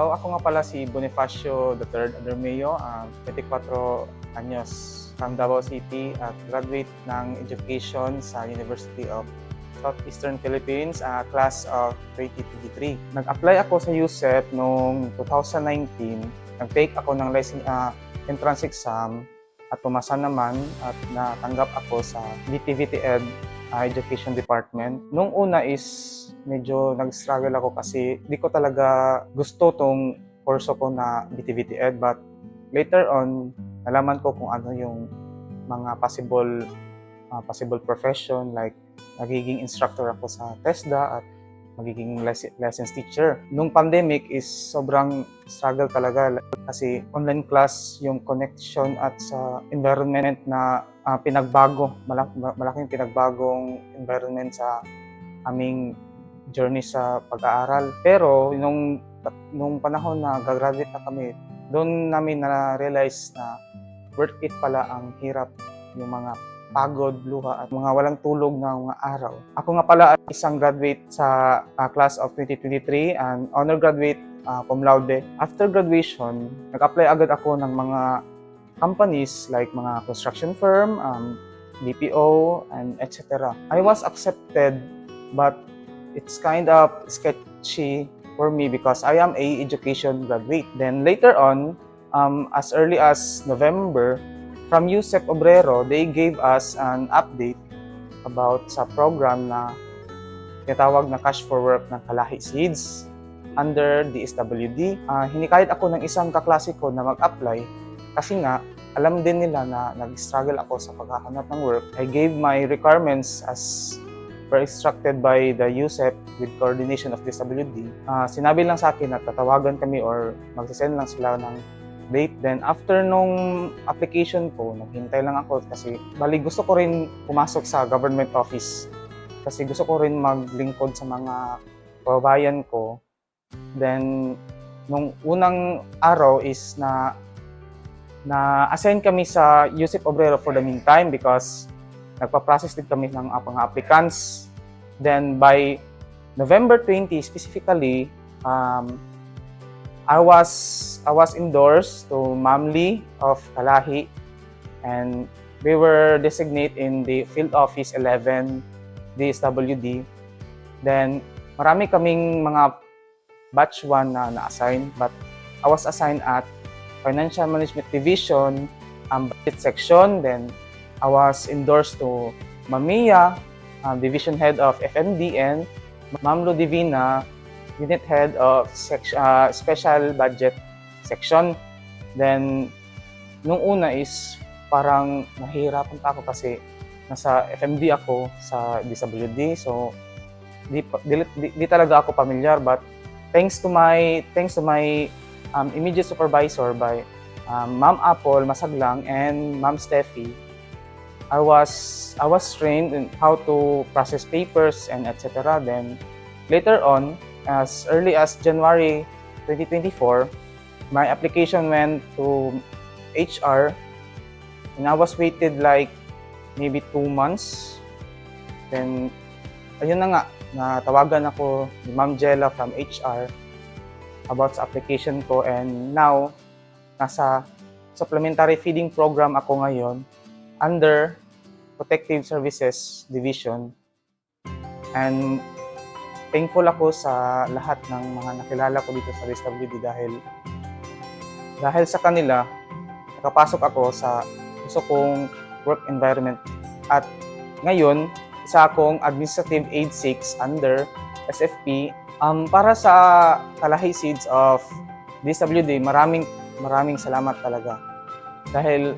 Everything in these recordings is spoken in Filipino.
araw. Ako nga pala si Bonifacio III Adermeo, um, 24 anyos from Davao City at graduate ng education sa University of Southeastern Philippines, uh, class of 2023. Nag-apply ako sa USEP noong 2019. Nag-take ako ng license, uh, entrance exam at pumasa naman at natanggap ako sa BTVT Ed uh, Education Department. Nung una is medyo nag-struggle ako kasi di ko talaga gusto tong kurso ko na BTVT Ed but later on nalaman ko kung ano yung mga possible uh, possible profession like nagiging instructor ako sa TESDA at magiging les- lessons teacher. Nung pandemic is sobrang struggle talaga kasi online class yung connection at sa environment na uh, pinagbago, malak- malaking pinagbagong environment sa aming journey sa pag-aaral. Pero nung nung panahon na gagraduate na kami, doon namin na-realize na worth it pala ang hirap yung mga pagod, luha at mga walang tulog na mga araw. Ako nga pala ay isang graduate sa uh, class of 2023 and honor graduate uh, cum laude. After graduation, nag-apply agad ako ng mga companies like mga construction firm, um, BPO, and etc. I was accepted but it's kind of sketchy for me because I am a education graduate. Then later on, um, as early as November, from USEP Obrero, they gave us an update about sa program na tinatawag na Cash for Work ng Kalahi Seeds under DSWD. Uh, hinikayat ako ng isang kaklase ko na mag-apply kasi nga alam din nila na nag-struggle ako sa paghahanap ng work. I gave my requirements as per instructed by the USEP with coordination of DSWD. Uh, sinabi lang sa akin na tatawagan kami or magsasend lang sila ng date. Then after nung application ko, naghintay lang ako kasi bali gusto ko rin pumasok sa government office kasi gusto ko rin maglingkod sa mga kababayan ko. Then nung unang araw is na na assign kami sa Yusip Obrero for the meantime because nagpa-process din kami ng uh, mga applicants. Then by November 20 specifically, um, I was I was endorsed to Mamli of Kalahi and we were designated in the field office 11 DSWD. Then marami kaming mga batch 1 na na-assign but I was assigned at Financial Management Division, um, budget section. Then I was endorsed to Mamiya, um, Division Head of FMDN, Mamlo Divina, unit head of section, uh, special budget section. Then, nung una is parang nahihirapan pa ako kasi nasa FMD ako sa DSWD. So, di, di, di, di talaga ako familiar but thanks to my thanks to my um, immediate supervisor by um, Ma'am Apple Masaglang and Ma'am Steffi I was I was trained in how to process papers and etc. Then later on as early as January 2024, my application went to HR and I was waited like maybe two months. Then, ayun na nga, natawagan ako ni Ma'am Jella from HR about sa application ko and now, nasa supplementary feeding program ako ngayon under Protective Services Division. And thankful ako sa lahat ng mga nakilala ko dito sa RSWD dahil dahil sa kanila nakapasok ako sa gusto kong work environment. At ngayon isa akong administrative aid 6 under SFP um, para sa Kalahi Seeds of DSWD maraming maraming salamat talaga. Dahil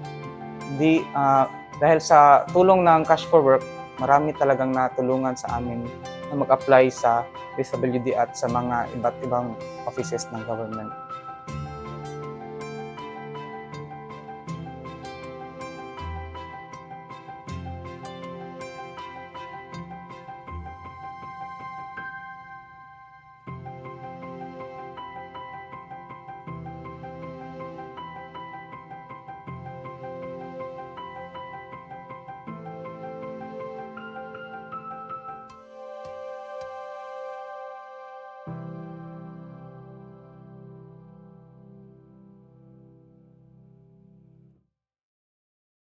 di uh, dahil sa tulong ng Cash for Work marami talagang natulungan sa amin na mag-apply sa DSWD at sa mga iba't ibang offices ng government.